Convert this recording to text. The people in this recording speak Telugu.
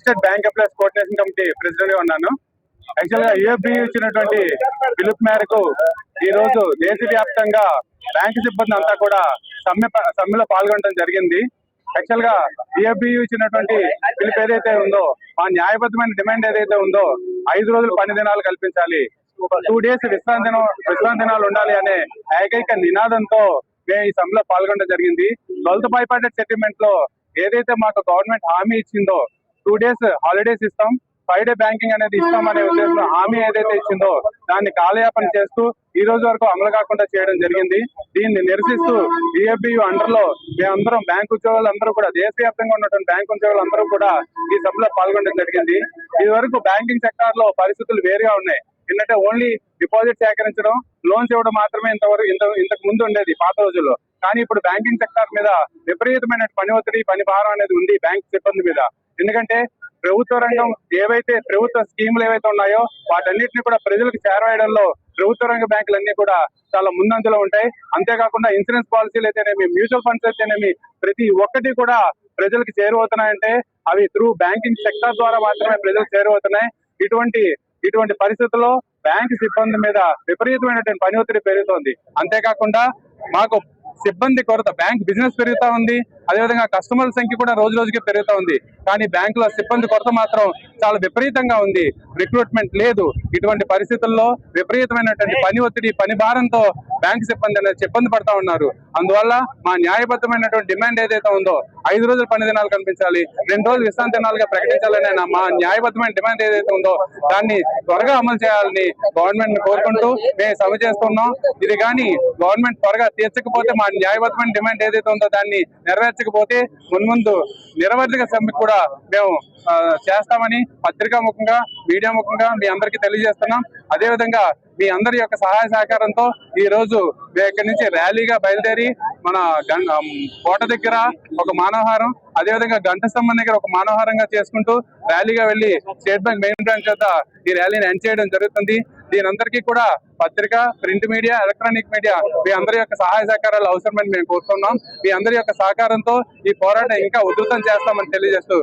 State bank employees coordination committee ప్రెసిడెంట్గా ఉన్నాను. యాక్చువల్గా యూఎఫ్బి ఇచ్చినటువంటి పిలుపు మేరకు ఈ రోజు దేశవ్యాప్తంగా బ్యాంకు సిబ్బంది అంతా కూడా సమ్మె సమ్మెలో పాల్గొనడం జరిగింది. యాక్చువల్గా యూఎఫ్బి ఇచ్చినటువంటి పిలుపు ఏదైతే ఉందో మా న్యాయబద్ధమైన డిమాండ్ ఏదైతే ఉందో ఐదు రోజులు పని దినాలు కల్పించాలి. టూ డేస్ విశ్రాంతి విశ్రాంతి దినాలు ఉండాలి అనే ఏకైక నినాదంతో మేము ఈ సమ్మెలో పాల్గొనడం జరిగింది. ట్వెల్త్ బైపార్టెడ్ సెటిల్మెంట్లో ఏదైతే మాకు గవర్నమెంట్ హామీ ఇచ్చిందో టూ డేస్ హాలిడేస్ ఇస్తాం. ఫైవ్ డే బ్యాంకింగ్ అనేది ఇస్తాం అనే ఉద్దేశంలో హామీ ఏదైతే ఇచ్చిందో దాన్ని కాలయాపన చేస్తూ ఈ రోజు వరకు అమలు కాకుండా చేయడం జరిగింది. దీన్ని నిరసిస్తూ బిఎఫ్బియు అండర్లో మేమందరం బ్యాంక్ ఉద్యోగులు అందరూ కూడా దేశవ్యాప్తంగా ఉన్నటువంటి బ్యాంక్ ఉద్యోగులందరూ కూడా ఈ సభలో పాల్గొనడం జరిగింది. ఇది వరకు బ్యాంకింగ్ సెక్టార్లో పరిస్థితులు వేరుగా ఉన్నాయి. ఏంటంటే ఓన్లీ డిపాజిట్ సేకరించడం లోన్స్ ఇవ్వడం మాత్రమే ఇంతవరకు ఇంత ఇంతకు ముందు ఉండేది పాత రోజుల్లో. కానీ ఇప్పుడు బ్యాంకింగ్ సెక్టార్ మీద విపరీతమైన పని ఒత్తిడి పని భారం అనేది ఉంది బ్యాంక్ సిబ్బంది మీద. ఎందుకంటే ప్రభుత్వ రంగం ఏవైతే ప్రభుత్వ స్కీములు ఏవైతే ఉన్నాయో వాటన్నిటిని కూడా ప్రజలకు చేరవేయడంలో ప్రభుత్వ రంగ బ్యాంకులన్నీ కూడా చాలా ముందంజలో ఉంటాయి. అంతేకాకుండా ఇన్సూరెన్స్ పాలసీలు అయితేనేమి మ్యూచువల్ ఫండ్స్ అయితేనేమి ప్రతి ఒక్కటి కూడా ప్రజలకు చేరువవుతున్నాయంటే అవి త్రూ బ్యాంకింగ్ సెక్టర్ ద్వారా మాత్రమే ప్రజలకు చేరువవుతున్నాయి ఇటువంటి ఇటువంటి పరిస్థితుల్లో బ్యాంక్ సిబ్బంది మీద విపరీతమైనటువంటి పని ఒత్తిడి పెరుగుతోంది. అంతేకాకుండా మాకు సిబ్బంది కొరత బ్యాంక్ బిజినెస్ పెరుగుతా ఉంది. అదేవిధంగా కస్టమర్ల సంఖ్య కూడా రోజు రోజుకి పెరుగుతూ ఉంది. కానీ బ్యాంకులో సిబ్బంది కొరత మాత్రం చాలా విపరీతంగా ఉంది. రిక్రూట్మెంట్ లేదు. ఇటువంటి పరిస్థితుల్లో విపరీతమైనటువంటి పని ఒత్తిడి పని భారంతో బ్యాంక్ సిబ్బంది అనేది ఇబ్బంది పడతా ఉన్నారు. అందువల్ల మా న్యాయబద్ధమైనటువంటి డిమాండ్ ఏదైతే ఉందో ఐదు రోజులు పని దినాలు కనిపించాలి రెండు రోజులు విశ్రాంతి దినాలుగా ప్రకటించాలనే మా న్యాయబద్ధమైన డిమాండ్ ఏదైతే ఉందో దాన్ని త్వరగా అమలు చేయాలని గవర్నమెంట్ని కోరుకుంటూ మేము సభ చేస్తున్నాం. ఇది కానీ గవర్నమెంట్ త్వరగా తీర్చకపోతే మా న్యాయబద్ధమైన డిమాండ్ ఏదైతే ఉందో దాన్ని నెరవేర్చ నెరవేర్చకపోతే మున్ముందు నిరవధిక సమ్మె కూడా మేము చేస్తామని పత్రికా ముఖంగా మీడియా ముఖంగా మీ అందరికీ తెలియజేస్తున్నాం. అదే విధంగా మీ అందరి యొక్క సహాయ సహకారంతో ఈ రోజు మేము ఇక్కడి నుంచి ర్యాలీగా బయలుదేరి మన కోట దగ్గర ఒక మానవహారం అదేవిధంగా గంట స్తంభం దగ్గర ఒక మానవహారంగా చేసుకుంటూ ర్యాలీగా వెళ్ళి స్టేట్ బ్యాంక్ మెయిన్ బ్రాంచ్ వద్ద ఈ ర్యాలీని ఎండ్ చేయడం జరుగుతుంది. దీనందరికీ కూడా పత్రిక ప్రింట్ మీడియా ఎలక్ట్రానిక్ మీడియా మీ అందరి యొక్క సహాయ సహకారాలు అవసరమని మేము కోరుతున్నాం. మీ అందరి యొక్క సహకారంతో ఈ పోరాటం ఇంకా ఉధృతం చేస్తామని తెలియజేస్తూ